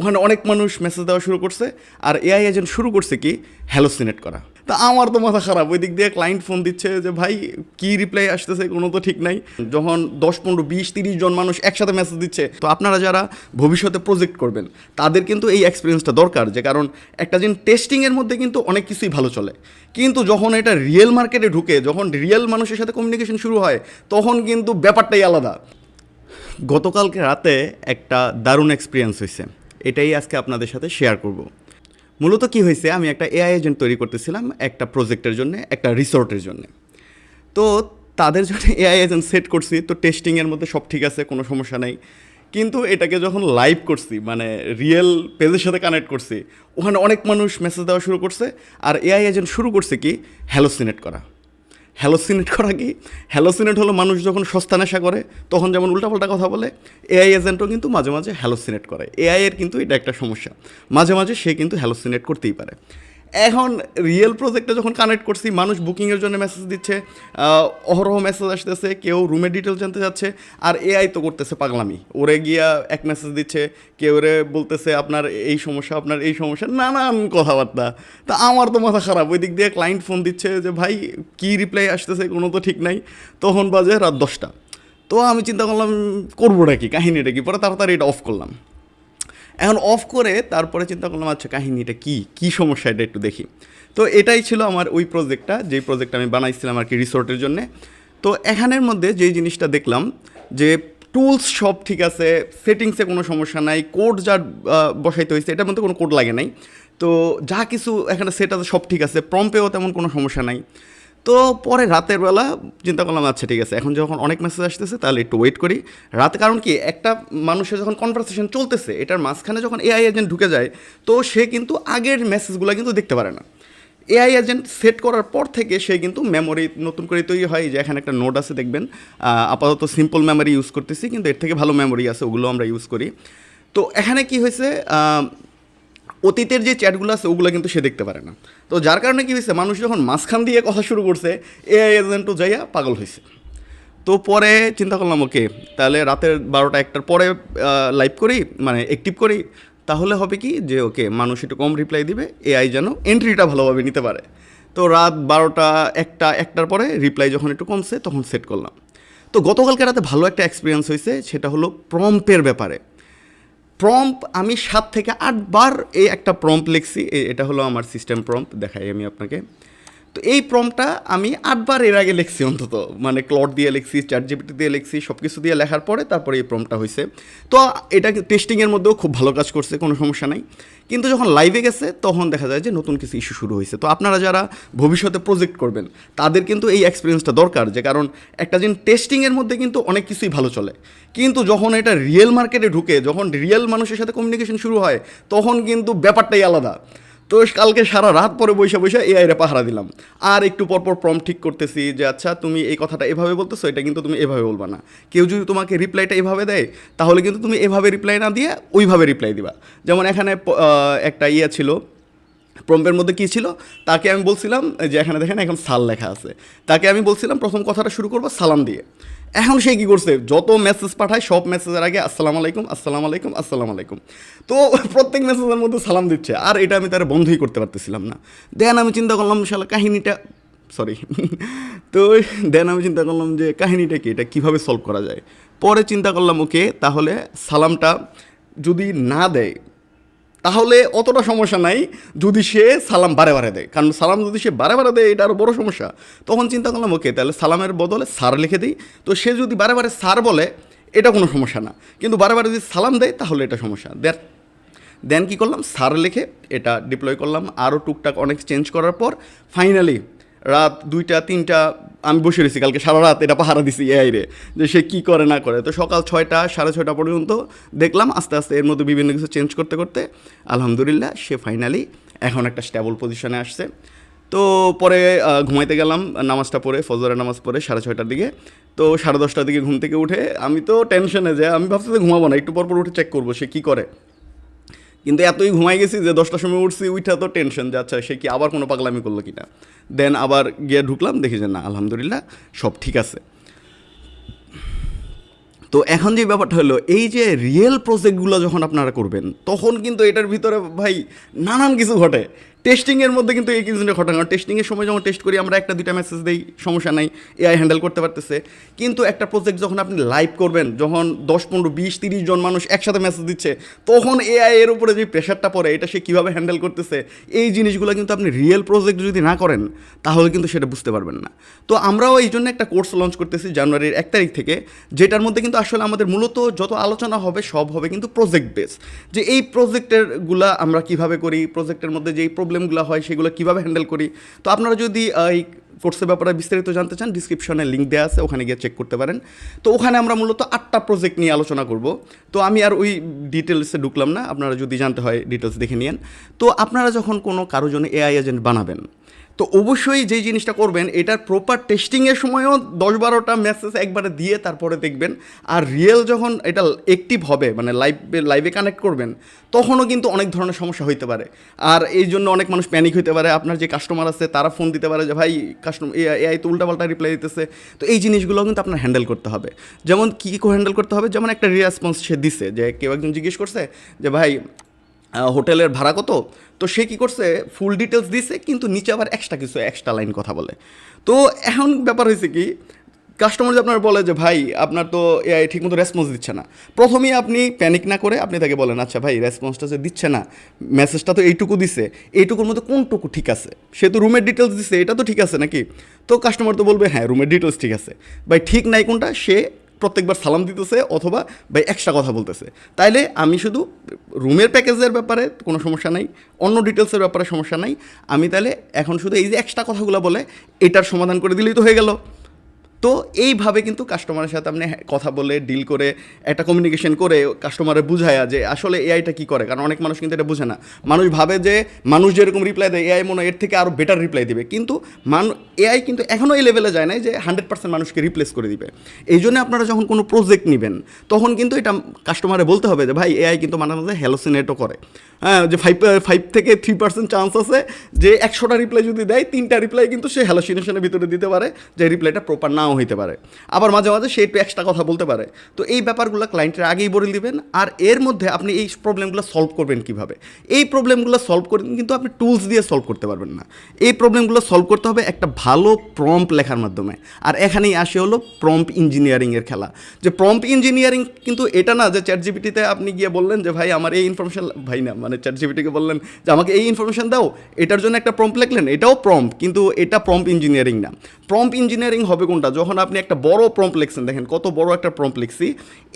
ওখানে অনেক মানুষ মেসেজ দেওয়া শুরু করছে, আর এআই এজেন্ট শুরু করছে কি? হ্যালোসিনেট করা। তা আমার তো মাথা খারাপ ওই দিক দিয়ে ক্লায়েন্ট ফোন দিচ্ছে যে, ভাই, কি রিপ্লাই আসতেছে? কোনো তো ঠিক নাই। যখন দশ, পনেরো, বিশ, তিরিশ জন মানুষ একসাথে মেসেজ দিচ্ছে, তো আপনারা যারা ভবিষ্যতে প্রজেক্ট করবেন, তাদের কিন্তু এই এক্সপিরিয়েন্সটা দরকার। যে কারণ একটা জিন টেস্টিংয়ের মধ্যে কিন্তু অনেক কিছুই ভালো চলে। কিন্তু যখন এটা রিয়েল মার্কেটে ঢুকে, যখন রিয়েল মানুষের সাথে কমিউনিকেশন শুরু হয়, তখন কিন্তু ব্যাপারটাই আলাদা। গতকালকে রাতে একটা দারুণ এক্সপিরিয়েন্স হয়েছে এটাই আজকে আপনাদের সাথে শেয়ার করব। মূলত কি হয়েছে, আমি একটা এআই এজেন্ট তৈরি করতেছিলাম একটা প্রজেক্টের জন্য, একটা রিসোর্টের জন্য। তো তাদের জন্য এআই এজেন্ট সেট করছি, তো টেস্টিংয়ের মধ্যে সব ঠিক আছে, কোনো সমস্যা নাই। কিন্তু এটাকে যখন লাইভ করছি মানে রিয়েল পেজের সাথে কানেক্ট করছি, ওখানে অনেক মানুষ মেসেজ দেওয়া শুরু করছে, আর এআই এজেন্ট শুরু করছে কি হ্যালোসিনেট করা। হ্যালোসিনেট করা কি? হ্যালোসিনেট হলো মানুষ যখন সস্তা নেশা করে, তখন যেমন উল্টাপাল্টা কথা বলে, এআই এজেন্টও কিন্তু মাঝে মাঝে হ্যালোসিনেট করে। এআইয়ের কিন্তু এটা একটা সমস্যা। মাঝে মাঝে সে কিন্তু হ্যালোসিনেট করতেই পারে। এখন রিয়েল প্রজেক্টে যখন কানেক্ট করছি, মানুষ বুকিংয়ের জন্য মেসেজ দিচ্ছে অহরহ মেসেজ আসতেছে, কেউ রুমের ডিটেল জানতে যাচ্ছে, আর এআই তো করতেছে পাগলামি। ওরে গিয়া এক মেসেজ দিচ্ছে, কেউ রে বলতেছে আপনার এই সমস্যা, আপনার এই সমস্যা, নানান কথাবার্তা। তা আমার তো মাথা খারাপ, ওই দিক দিয়ে ক্লায়েন্ট ফোন দিচ্ছে যে, ভাই, কি রিপ্লাই আসতেছে, কোনো তো ঠিক নাই। তখন বাজে রাত দশটা। তো আমি চিন্তা করলাম, করবোটা কি? কাহিনিটা কি? পরে তাড়াতাড়ি এটা অফ করলাম। এখন অফ করে তারপরে চিন্তা করলাম আচ্ছা কাহিনীটা কি? কি সমস্যা? এটা একটু দেখি। তো এটাই ছিল আমার ওই প্রজেক্টটা যেই প্রজেক্ট আমি বানাইছিলাম আর কি রিসোর্টের জন্যে। তো এখানের মধ্যে যেই জিনিসটা দেখলাম, যে টুলস সব ঠিক আছে সেটিংসে কোনো সমস্যা নাই কোড যা বসাইতে হয়েছে এটার মধ্যে কোনো কোড লাগে নাই। তো যা কিছু এখানে সেট আছে সব ঠিক আছে প্রম্পেও তেমন কোনো সমস্যা নাই। তো পরে রাতের বেলা চিন্তা করলাম আচ্ছা ঠিক আছে, এখন যখন অনেক মেসেজ আসতেছে তাহলে একটু ওয়েট করি। রাতে কারণ কি, একটা মানুষের যখন কনভারসেশন চলতেছে, এটার মাঝখানে যখন এআই এজেন্ট ঢুকে যায়, তো সে কিন্তু আগের মেসেজগুলো কিন্তু দেখতে পারে না। এআই এজেন্ট সেট করার পর থেকে সে কিন্তু মেমোরি নতুন করে তৈরি হয়, যে এখানে একটা নোট আছে দেখবেন। আপাতত সিম্পল মেমোরি ইউজ করতেছি, কিন্তু এর থেকে ভালো মেমোরি আছে, ওগুলো আমরা ইউজ করি। তো এখানে কি হয়েছে অতীতের যে চ্যাটগুলো আছে, ওগুলো কিন্তু সে দেখতে পারে না। তো যার কারণে কি হয়েছে, মানুষ যখন মাঝখান দিয়ে কথা শুরু করছে এআই এজেন্টও যাইয়া পাগল হয়েছে। তো পরে চিন্তা করলাম ওকে তাহলে রাতের বারোটা একটার পরে লাইভ করি মানে অ্যাক্টিভ করি, তাহলে হবে কি যে ওকে মানুষ একটু কম রিপ্লাই দিবে এআই যেন এন্ট্রিটা ভালোভাবে নিতে পারে। তো রাত বারোটা একটা, একটার পরে রিপ্লাই যখন একটু কমছে, তখন সেট করলাম। তো গতকালকে রাতে ভালো একটা এক্সপিরিয়েন্স হয়েছে, সেটা হলো প্রম্পের ব্যাপারে। প্রম্প আমি সাত থেকে আটবার এই একটা প্রম্প লিখছি। এটা হলো আমার সিস্টেম প্রম্প দেখাই আমি আপনাকে। তো এই প্রম্পটা আমি আটবার এর আগে লিখছি অন্তত। মানে ক্লড দিয়ে লিখছি চ্যাট জিপিটি দিয়ে লিখছি সব কিছু দিয়ে লেখার পরে তারপরে এই প্রম্পটা হয়েছে তো এটা টেস্টিংয়ের মধ্যেও খুব ভালো কাজ করছে, কোনো সমস্যা নাই। কিন্তু যখন লাইভে গেছে, তখন দেখা যায় যে নতুন কিছু ইস্যু শুরু হয়েছে তো আপনারা যারা ভবিষ্যতে প্রজেক্ট করবেন, তাদের কিন্তু এই এক্সপিরিয়েন্সটা দরকার যে কারণ একটা জিন টেস্টিংয়ের মধ্যে কিন্তু অনেক কিছুই ভালো চলে। কিন্তু যখন এটা রিয়েল মার্কেটে ঢুকে, যখন রিয়েল মানুষের সাথে কমিউনিকেশন শুরু হয়, তখন কিন্তু ব্যাপারটাই আলাদা। তো কালকে সারা রাত পরে বৈশা বৈশা এআইরে পাহারা দিলাম। আর একটু পরপর প্রম ঠিক করতেছি যে আচ্ছা তুমি এই কথাটা এভাবে বলতেছো, এটা কিন্তু তুমি এভাবে বলবা না। কেউ যদি তোমাকে রিপ্লাইটা এভাবে দেয়, তাহলে কিন্তু তুমি এভাবে রিপ্লাই না দিয়ে ওইভাবে রিপ্লাই দিবা। যেমন এখানে একটা ইয়ে ছিল প্রম্পের মধ্যে কী ছিল? তাকে আমি বলছিলাম যে, এখানে দেখেন, এখন সাল লেখা আছে। তাকে আমি বলছিলাম, প্রথম কথাটা শুরু করব সালাম দিয়ে। এখন সে কী করছে? যত মেসেজ পাঠায় সব মেসেজের আগে আসসালাম আলাইকুম, আসসালামু আলাইকুম, আসসালাম আলাইকুম। তো প্রত্যেক মেসেজের মধ্যে সালাম দিচ্ছে। আর এটা আমি তার বন্ধই করতে পারতেছিলাম না। দেন আমি চিন্তা করলাম, শালা, কাহিনীটা সরি তো দেন আমি চিন্তা করলাম যে, কাহিনীটা কি? এটা কীভাবে সলভ করা যায়? পরে চিন্তা করলাম, ওকে, তাহলে সালামটা যদি না দেয় তাহলে অতটা সমস্যা নাই যদি সে সালাম বারে বারে দেয়। কারণ সালাম যদি সে বারে বারে দেয়, এটা আরও বড় সমস্যা। তখন চিন্তা করলাম, ওকে, তাহলে সালামের বদলে সার লিখে দিই। তো সে যদি বারে বারে সার বলে, এটা কোনো সমস্যা না। কিন্তু বারে বারে যদি সালাম দেয়, তাহলে এটা সমস্যা। দেন দেন কী করলাম? সার লিখে এটা ডিপ্লয় করলাম। আরও টুকটাক অনেক চেঞ্জ করার পর ফাইনালি রাত দুইটা, তিনটা, আমি বসে রয়েছি কালকে, সারা রাত এটা পাহারা দিছি এআই রে, যে সে কী করে, না করে। তো সকাল ছয়টা, সাড়ে ছয়টা পর্যন্ত দেখলাম, আস্তে আস্তে এর মধ্যে বিভিন্ন কিছু চেঞ্জ করতে করতে, আলহামদুলিল্লাহ, সে ফাইনালি এখন একটা স্ট্যাবল পজিশনে আসছে। তো পরে ঘুমাইতে গেলাম, নামাজটা পড়ে, ফজরের নামাজ পড়ে সাড়ে ছয়টার দিকে। তো সাড়ে দশটার দিকে ঘুম থেকে উঠে আমি তো টেনশনে যে আমি ভাবছি ঘুমাবো না, একটু পর পর উঠে চেক করব, সে কী করে। কিন্তু এতই ঘুমাই গেছি যে দশটার সময় উঠছি, উইঠা তো টেনশন যে আচ্ছা সে কি আবার কোনো পাগলামি করল কিনা? দেন আবার গিয়ে ঢুকলাম, দেখি যে না, আলহামদুলিল্লাহ, সব ঠিক আছে। তো এখন যে ব্যাপারটা হলো, এই যে রিয়েল প্রজেক্টগুলো যখন আপনারা করবেন, তখন কিন্তু এটার ভিতরে ভাই নানান কিছু ঘটে। টেস্টিংয়ের মধ্যে কিন্তু এই কিছুটা ঘটে না টেস্টিংয়ের সময় যখন টেস্ট করি, আমরা একটা, দুইটা মেসেজ দিই, সমস্যা নাই এআই হ্যান্ডেল করতে পারতেছে। কিন্তু একটা প্রজেক্ট যখন আপনি লাইভ করবেন, যখন দশ, পনেরো, বিশ, তিরিশ জন মানুষ একসাথে মেসেজ দিচ্ছে, তখন এআই এর উপরে যে প্রেশারটা পড়ে, এটা সে কীভাবে হ্যান্ডেল করতেছে, এই জিনিসগুলো কিন্তু আপনি রিয়েল প্রজেক্ট যদি না করেন, তাহলে কিন্তু সেটা বুঝতে পারবেন না। তো আমরাও এই জন্য একটা কোর্স লঞ্চ করতেছি জানুয়ারির এক তারিখ থেকে, যেটার মধ্যে কিন্তু আসলে আমাদের মূলত যত আলোচনা হবে, সব হবে কিন্তু প্রজেক্ট বেস যে এই প্রজেক্টেরগুলা আমরা কীভাবে করি প্রজেক্টের মধ্যে যেই প্রবলেমগুলো হয়, সেগুলো কীভাবে হ্যান্ডেল করি? তো আপনারা যদি এই কোর্সের ব্যাপারে বিস্তারিত জানতে চান ডিসক্রিপশনে লিঙ্ক দেওয়া আছে, ওখানে গিয়ে চেক করতে পারেন। তো ওখানে আমরা মূলত আটটা প্রজেক্ট নিয়ে আলোচনা করব। তো আমি আর ওই ডিটেলসে ঢুকলাম না, আপনারা যদি জানতে হয় ডিটেলস দেখে নিন তো আপনারা যখন কোনো কারও জন্য এআই এজেন্ট বানাবেন তো অবশ্যই যেই জিনিসটা করবেন, এটার প্রপার টেস্টিংয়ের সময়ও দশ বারোটা মেসেজ একবারে দিয়ে তারপরে দেখবেন। আর রিয়েল যখন এটা অ্যাক্টিভ হবে মানে লাইভে লাইভে কানেক্ট করবেন, তখনও কিন্তু অনেক ধরনের সমস্যা হইতে পারে। আর এই জন্য অনেক মানুষ প্যানিক হইতে পারে। আপনার যে কাস্টমার আছে, তারা ফোন দিতে পারে যে, ভাই কাস্টমার এআই তো উল্টাপাল্টা রিপ্লাই দিতেছে। তো এই জিনিসগুলো কিন্তু আপনার হ্যান্ডেল করতে হবে। যেমন কী হ্যান্ডেল করতে হবে? যেমন একটা রেসপন্স সে দিছে, যে কেউ একজন জিজ্ঞেস করছে যে, ভাই হোটেলের ভাড়া কত? তো সে কী করছে? ফুল ডিটেলস দিছে, কিন্তু নিচে আবার এক্সট্রা কিছু এক্সট্রা লাইন কথা বলে। তো এখন ব্যাপার হয়েছে কি কাস্টমার যদি আপনার বলে যে, ভাই, আপনার তো এআই ঠিকমতো রেসপন্স দিচ্ছে না। প্রথমেই আপনি প্যানিক না করে আপনি তাকে বলেন আচ্ছা ভাই রেসপন্সটা যে দিচ্ছে না মেসেজটা তো এইটুকু দিছে, এইটুকুর মধ্যে কোনটুকু ঠিক আছে? সে তো রুমের ডিটেলস দিছে, এটা তো ঠিক আছে নাকি? তো কাস্টমার তো বলবে হ্যাঁ রুমের ডিটেলস ঠিক আছে। ভাই, ঠিক নাই কোনটা? সে প্রত্যেকবার সালাম দিতেছে অথবা ভাই এক্সট্রা কথা বলতেছে। তাইলে আমি শুধু রুমের প্যাকেজের ব্যাপারে কোনো সমস্যা নাই, অন্য ডিটেলসের ব্যাপারে সমস্যা নাই। আমি তাহলে এখন শুধু এই যে এক্সট্রা কথাগুলো বলে, এটার সমাধান করে দিলেই তো হয়ে গেল। তো এইভাবে কিন্তু কাস্টমারের সাথে আপনি কথা বলে ডিল করে, একটা কমিউনিকেশন করে কাস্টমারে বুঝায়া যে আসলে এআইটা কী করে? কারণ অনেক মানুষ কিন্তু এটা বোঝে না। মানুষ ভাবে যে মানুষ যেরকম রিপ্লাই দেয় এআই মনে হয় এর থেকে আরও বেটার রিপ্লাই দিবে। কিন্তু মানু এআই কিন্তু এখনও এই লেভেলে যায় নাই যে হান্ড্রেড পার্সেন্ট মানুষকে রিপ্লেস করে দিবে। এই জন্য আপনারা যখন কোনো প্রজেক্ট নেবেন, তখন কিন্তু এটা কাস্টমারে বলতে হবে যে, ভাই এআই কিন্তু মাঝে মাঝে হ্যালোসিনেটও করে। হ্যাঁ যে ফাইভ ফাইভ থেকে থ্রি পার্সেন্ট চান্স আছে যে একশোটা রিপ্লাই যদি দেয়, তিনটা রিপ্লাই কিন্তু সে হ্যালোসিনেশনের ভিতরে দিতে পারে, যে রিপ্লাইটা প্রপার নাও হইতে পারে। আবার মাঝে মাঝে সে একটু এক্সট্রা কথা বলতে পারে। তো এই ব্যাপারগুলো ক্লায়েন্টের আগেই বলে দিবেন আর এর মধ্যে আপনি এই প্রবলেমগুলো সলভ করবেন কীভাবে? এই প্রবলেমগুলো সলভ করে কিন্তু আপনি টুলস দিয়ে সলভ করতে পারবেন না। এই প্রবলেমগুলো সলভ করতে হবে একটা ভালো প্রম্প লেখার মাধ্যমে। আর এখানেই আসে হলো প্রম্প ইঞ্জিনিয়ারিংয়ের খেলা। যে প্রম্প ইঞ্জিনিয়ারিং কিন্তু এটা না যে চ্যাট জিপিটিতে আপনি গিয়ে বললেন যে, ভাই, আমার এই ইনফরমেশন ভাই না মানে চ্যাট জিপিটিকে বললেন যে, আমাকে এই ইনফরমেশন দাও, এটার জন্য একটা প্রম্প লিখলেন। এটাও প্রম্প কিন্তু এটা প্রম্প ইঞ্জিনিয়ারিং না। প্রম্প ইঞ্জিনিয়ারিং হবে কোনটা? যখন আপনি একটা বড় প্রম্প লিখছেন, দেখেন কত বড় একটা প্রম্প লিখছি,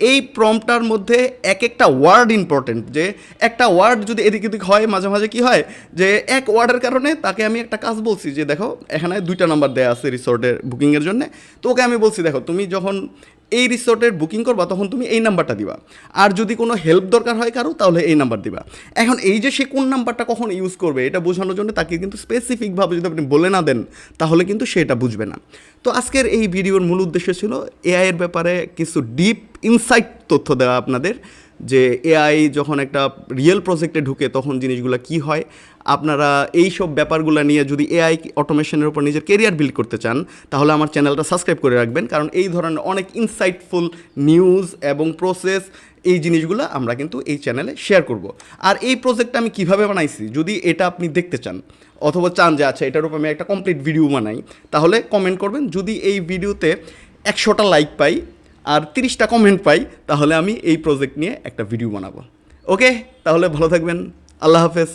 এই প্রম্পটার মধ্যে এক একটা ওয়ার্ড ইম্পর্টেন্ট যে একটা ওয়ার্ড যদি এদিক এদিক হয়, মাঝে মাঝে কি হয়, যে এক ওয়ার্ডের কারণে তাকে আমি একটা কাজ বলছি, যে দেখো, এখানে দুইটা নাম্বার দেওয়া আছে রিসোর্টের বুকিংয়ের জন্য তো ওকে আমি বলছি, দেখো, তুমি যখন এই রিসোর্টের বুকিং করবা, তখন তুমি এই নাম্বারটা দিবা। আর যদি কোনো হেল্প দরকার হয় কারও, তাহলে এই নাম্বার দিবা। এখন এই যে সে কোন নাম্বারটা কখন ইউজ করবে, এটা বোঝানোর জন্য তাকে কিন্তু স্পেসিফিকভাবে যদি আপনি বলে না দেন, তাহলে কিন্তু সে এটা বুঝবে না। তো আজকের এই ভিডিওর মূল উদ্দেশ্য ছিল এআইয়ের ব্যাপারে কিছু ডিপ ইনসাইট তথ্য দেওয়া আপনাদের। যে এআই যখন একটা রিয়েল প্রজেক্টে ঢুকে তখন জিনিসগুলো কি হয়? আপনারা এই সব ব্যাপারগুলো নিয়ে যদি এআই অটোমেশনের উপর নিজের কেরিয়ার বিল্ড করতে চান, তাহলে আমার চ্যানেলটা সাবস্ক্রাইব করে রাখবেন। কারণ এই ধরনের অনেক ইনসাইটফুল নিউজ এবং প্রসেস এই জিনিসগুলো আমরা কিন্তু এই চ্যানেলে শেয়ার করব। আর এই প্রজেক্টটা আমি কীভাবে বানাইছি? যদি এটা আপনি দেখতে চান, অথবা চান যে আচ্ছা এটার উপর আমি একটা কমপ্লিট ভিডিও বানাই, তাহলে কমেন্ট করবেন। যদি এই ভিডিওতে একশোটা লাইক পাই আর তিরিশটা কমেন্ট পাই, তাহলে আমি এই প্রজেক্ট নিয়ে একটা ভিডিও বানাবো। ওকে তাহলে ভালো থাকবেন। আল্লাহ হাফেজ।